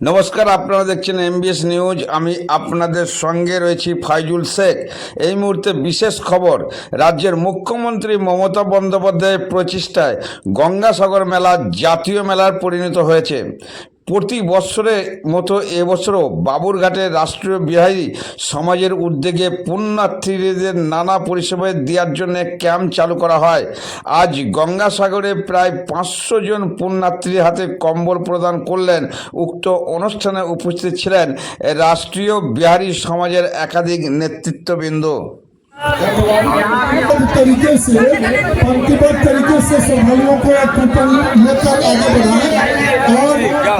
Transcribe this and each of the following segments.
নমস্কার, আপনারা দেখছেন এমবিএস নিউজ আমি আপনাদের সঙ্গে রয়েছি ফাইজুল শেখ। এই মুহূর্তে বিশেষ খবর, রাজ্যের মুখ্যমন্ত্রী মমতা বন্দ্যোপাধ্যায়ের প্রচেষ্টায় গঙ্গাসাগর মেলা জাতীয় মেলার পরিণত হয়েছে। প্রতি বৎসরের মতো এবছরও বাবুরঘাটের রাষ্ট্রীয় বিহারী সমাজের উদ্যোগে পুণ্যার্থীদের নানা পরিষেবা দেওয়ার জন্য ক্যাম্প চালু করা হয় আজ গঙ্গাসাগরে প্রায় পাঁচশো জন পুণ্যার্থীর হাতে কম্বল প্রদান করলেন উক্ত অনুষ্ঠানে উপস্থিত ছিলেন রাষ্ট্রীয় বিহারী সমাজের একাধিক নেতৃত্ববৃন্দ तरीके से पंक्तिबद्ध तरीके से सवालों को ऊपर लेकर आगे बढ़ाएं और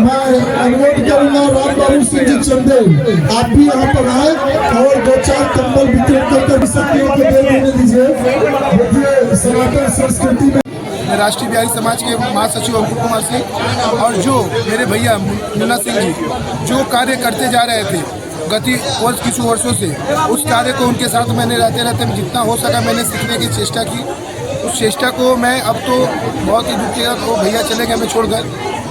मैं अनुरोध करूँगा राम बाबू सिंह जी चंदेल आप भी यहाँ पर आए और दो चार कंबल वितरित करके सखियों को दे देने दीजिए। सनातन संस्कृति में मैं राष्ट्रीय बिहारी समाज के महासचिव अंकुर कुमार सिंह और जो मेरे भैया मुन्ना सिंह जी, जो कार्य करते जा रहे थे गति वर्ष कुछ वर्षों से, उस कार्य को उनके साथ मैंने रहते रहते जितना हो सका मैंने सीखने की चेष्टा की। उस चेष्टा को मैं अब तो बहुत ही दुखी वो भैया चले गए हमें छोड़कर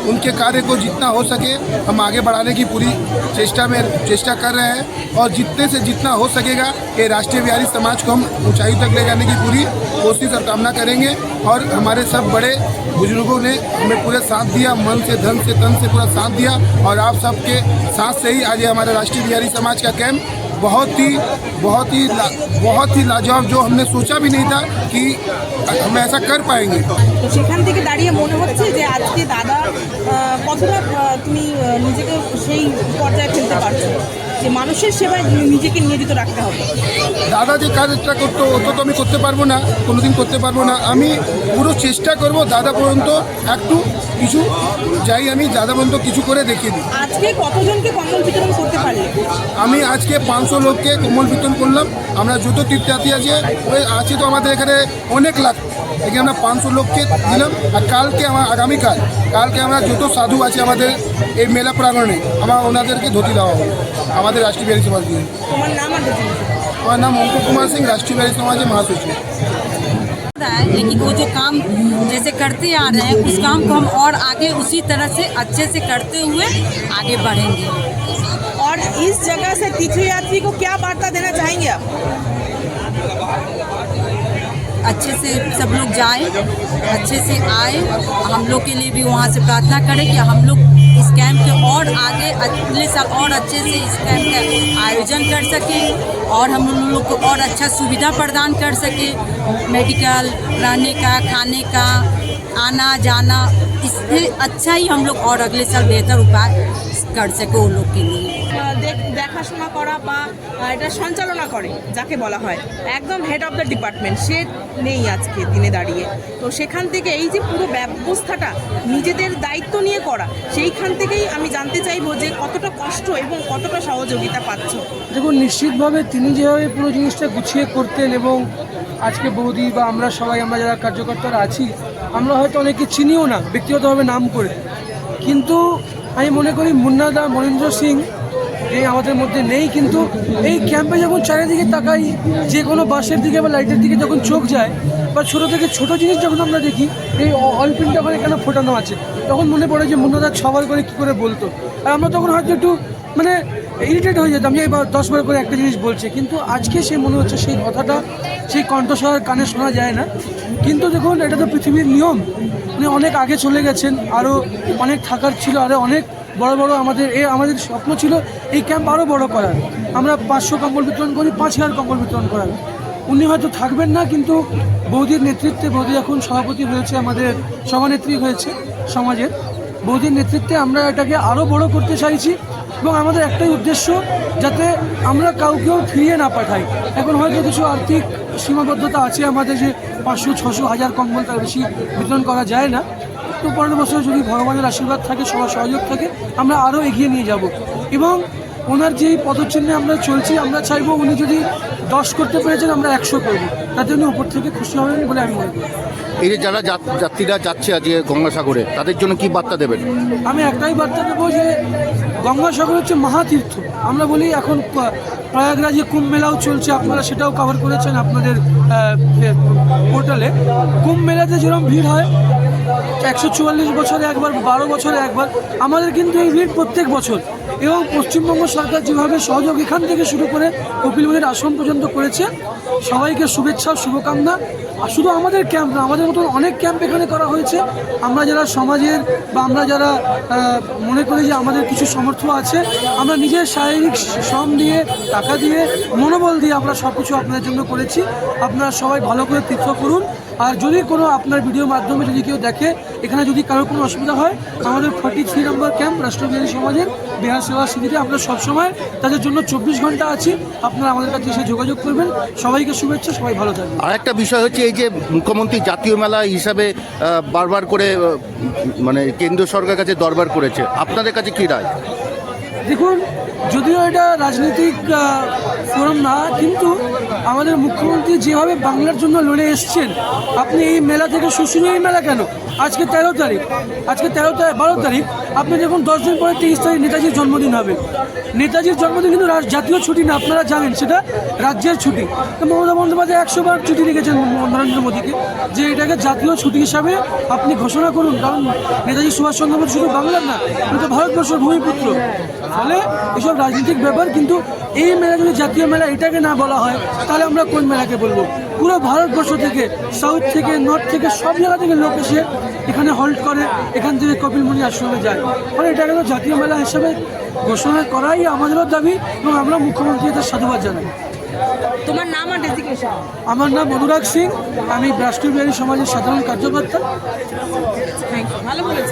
उनके कार्य को जितना हो सके हम आगे बढ़ाने की पूरी चेष्टा में, चेष्टा कर रहे हैं और जितने से जितना हो सकेगा, ये राष्ट्रीय बिहारी समाज को हम ऊंचाई तक ले जाने की पूरी कोशिश और कामना करेंगे और हमारे सब बड़े बुज़ुर्गों ने हमें पूरे साथ दिया, मन से, धन से, तन से पूरा साथ दिया और आप सबके साथ से ही आज हमारा राष्ट्रीय बिहारी समाज का कैंप बहुत ही बहुत ही ला- बहुत ही लाजवाब जो हमने सोचा भी नहीं था कि हम ऐसा कर पाएंगे তো সেখান থেকে দাঁড়িয়ে মনে হচ্ছে যে আজকে দাদা আহ, কতটা আহ, তুমি আহ, নিজেকে সেই পর্যায়ে ফেলতে পারছো যে মানুষের সেবায় নিজেকে নিয়োজিত রাখতে হবে। দাদা যে কাজটা করতো অত তো আমি করতে পারব না কোনোদিন করতে পারব না। আমি পুরো চেষ্টা করব দাদা পর্যন্ত একটু কিছু যাই আমি দাদা পর্যন্ত কিছু করে দেখিয়ে দিই। আজকে কতজনকে কম্বল বিতরণ করতে পারলে? আমি আজকে পাঁচশো লোককে কোমল বিতরণ করলাম। আমরা যত তীর্থযাত্রী আছে ওই আছে তো আমাদের এখানে অনেক লাখ। এখানে আমরা পাঁচশো লোককে দিলাম আর কালকে আমার আগামীকাল কালকে আমরা যত সাধু আছে আমাদের এই মেলা প্রাঙ্গণে আমার ওনাদেরকে ধুতি দেওয়া হবে আমাদের রাষ্ট্রীয় বিহারী সমাজ দিয়ে তোমার নাম আর ডেজিনেশন। আমার নাম অঙ্কুর কুমার সিং রাষ্ট্রীয় বিহারী সমাজের মহাসচিব रहा है लेकिन वो जो काम जैसे करते आ रहे हैं उस काम को हम और आगे उसी तरह से अच्छे से करते हुए आगे बढ़ेंगे और इस जगह से तीर्थयात्री को क्या वार्ता देना चाहेंगे आप अच्छे से सब लोग जाएँ, अच्छे से आए। हम लोग के लिए भी वहाँ से प्रार्थना करें कि हम लोग इस कैंप के और आगे अगले साल और अच्छे से इस कैंप का आयोजन कर सकें और हम उन लोग को और अच्छा सुविधा प्रदान कर सकें। मेडिकल रहने का, खाने का आना जाना इससे अच्छा ही हम लोग और अगले साल बेहतर उपाय গার্ড ও লোককে নিয়ে দেখাশোনা করা বা এটা সঞ্চালনা করে যাকে বলা হয়। একদম হেড অফ দ্য ডিপার্টমেন্ট সে নেই আজকে দিনে দাঁড়িয়ে। তো সেখান থেকে এই যে পুরো ব্যবস্থাটা নিজেদের দায়িত্ব নিয়ে করা সেইখান থেকেই আমি জানতে চাইব যে কতটা কষ্ট এবং কতটা সহযোগিতা পাচ্ছ। দেখুন নিশ্চিতভাবে তিনি যেভাবে পুরো জিনিসটা গুছিয়ে করতেন এবং আজকে বৌদি বা আমরা সবাই আমরা যারা কার্যকর্তারা আছি আমরা হয়তো অনেকে চিনিও না ব্যক্তিগতভাবে নাম করে। কিন্তু আমি মনে করি মুন্নাদা মনীন্দ্র সিং এই আমাদের মধ্যে নেই, কিন্তু এই ক্যাম্পে যখন চারিদিকে তাকাই, যে কোনো বাসের দিকে বা লাইটের দিকে যখন চোখ যায়, বা ছোটো থেকে ছোটো জিনিস যখন আমরা দেখি, এই অল্পিনটা ওখানে কেন ফোটানো আছে? তখন মনে পড়ে যে মুন্নাদা সবার করে কী করে বলতো। আর আমরা তখন হয়তো একটু মানে ইরিটেট হয়ে যেতাম যে এবার দশ বার করে একটা জিনিস বলছে। কিন্তু আজকে সে মনে হচ্ছে সেই কথাটা সেই কণ্ঠস্বর কানে শোনা যায় না। কিন্তু দেখুন, এটা তো পৃথিবীর নিয়ম। উনি অনেক আগে চলে গেছেন আরও অনেক থাকার ছিল আরও অনেক বড় বড় আমাদের এ আমাদের স্বপ্ন ছিল, এই ক্যাম্প আরও বড় করার। আমরা পাঁচশো কম্বল বিতরণ করি, পাঁচ হাজার কম্বল বিতরণ করার। উনি হয়তো থাকবেন না, কিন্তু বৌদির নেতৃত্বে, বৌদি এখন সভাপতি হয়েছে, আমাদের সভানেত্রী হয়েছে সমাজের। বৌদির নেতৃত্বে আমরা এটাকে আরও বড় করতে চাইছি। এবং আমাদের একটাই উদ্দেশ্য যাতে আমরা কাউকেও ফিরিয়ে না পাঠাই। এখন হয়তো কিছু আর্থিক সীমাবদ্ধতা আছে আমাদের যে পাঁচশো, ছশো, হাজার কম্বল তার বেশি বিতরণ করা যায় না। তো পনেরো বছরে যদি ভগবানের আশীর্বাদ থাকে, সবার সহযোগ থাকে, আমরা আরও এগিয়ে নিয়ে যাব। এবং ওনার যেই পদচিহ্নে আমরা চলছি, আমরা চাইব উনি যদি দশ করতে পেরেছেন আমরা একশো করব। তাতে উনি উপর থেকে খুশি হবেন বলে আমি মনে করি। এই যে যারা যাত্রীরা যাচ্ছে আজকে গঙ্গাসাগরে তাদের জন্য কি বার্তা দেবেন? আমি একটাই বার্তা দেবো যে গঙ্গাসাগর হচ্ছে মহাতীর্থ। আমরা বলি এখন প্রয়াগরাজে কুম্ভ মেলাও চলছে আপনারা সেটাও কভার করেছেন আপনাদের পোর্টালে কুম্ভ মেলাতে যেরকম ভিড় হয় একশো চুয়াল্লিশ বছরে একবার, বারো বছরে একবার। আমাদের কিন্তু এই ভিড় প্রত্যেক বছর। এবং পশ্চিমবঙ্গ সরকার যেভাবে সহযোগ এখান থেকে শুরু করে কপিলমুনির আশ্রম পর্যন্ত করেছে, সবাইকে শুভেচ্ছা, শুভকামনা। আর শুধু আমাদের ক্যাম্প না, আমাদের মতন অনেক ক্যাম্প এখানে করা হয়েছে। আমরা যারা সমাজের বা আমরা যারা মনে করি যে আমাদের কিছু সামর্থ্য আছে, আমরা নিজের শারীরিক শ্রম দিয়ে, টাকা দিয়ে, মনোবল দিয়ে আমরা সব কিছু আপনাদের জন্য করেছি। আপনারা সবাই ভালো করে তীর্থ করুন। আর যদি কোনো আপনার ভিডিওর মাধ্যমে যদি কেউ দেখে, এখানে যদি কারোর কোনো অসুবিধা হয়, আমাদের ফর্টি থ্রি নম্বর ক্যাম্প রাষ্ট্রবিহারী সমাজের বিহার সেবা শিবিরে আমরা সবসময় তাদের জন্য চব্বিশ ঘণ্টা আছি। আপনারা আমাদের কাছে এসে যোগাযোগ করবেন। সবাইকে শুভেচ্ছা, সবাই ভালো থাকবেন। আর একটা বিষয় হচ্ছে এই যে মুখ্যমন্ত্রী জাতীয় মেলা হিসাবে বারবার করে মানে কেন্দ্রীয় সরকারের কাছে দরবার করেছে। আপনাদের কাছে কী রায়? দেখুন, যদিও এটা রাজনৈতিক ফোরাম না, কিন্তু আমাদের মুখ্যমন্ত্রী যেভাবে বাংলার জন্য লড়ে এসছেন, আপনি এই মেলা থেকে শুশুনি এই মেলা কেন? আজকে তেরো তারিখ, আজকে তেরো তারিখ, বারো তারিখ, আপনি দেখুন, দশ দিন পরে তেইশ তারিখ নেতাজির জন্মদিন হবে। নেতাজির জন্মদিন কিন্তু জাতীয় ছুটি না, আপনারা জানেন, সেটা রাজ্যের ছুটি। তো মমতা বন্দ্যোপাধ্যায় একশো বার ছুটি রেখেছেন নরেন্দ্র মোদীকে, যে এটাকে জাতীয় ছুটি হিসাবে আপনি ঘোষণা করুন, কারণ নেতাজি সুভাষচন্দ্র বোস শুধু বাংলার না উনি তো ভারতবর্ষের ভূমিপুত্র। ফলে এসব রাজনৈতিক ব্যাপার কিন্তু এই মেলা যদি জাতীয় মেলা এটাকে না বলা হয় তাহলে আমরা কোন মেলাকে বলব? পুরো ভারতবর্ষ থেকে সাউথ থেকে নর্থ থেকে সব জায়গা থেকে লোক এসে এখানে হল্ট করে এখান থেকে কপিলমুনি আশ্রমে যায়। ফলে এটাকে তো জাতীয় মেলা হিসেবে ঘোষণা করাই আমাদেরও দাবি এবং আমরা মুখ্যমন্ত্রীকে তার সাধুবাদ জানাই। তোমার নাম আর ডেজিগনেশন আমার নাম অনুরাগ সিং আমি রাষ্ট্রবিহারী সমাজের সাধারণ কার্যকর্তা। থ্যাংক ইউ ভালো বলেছ।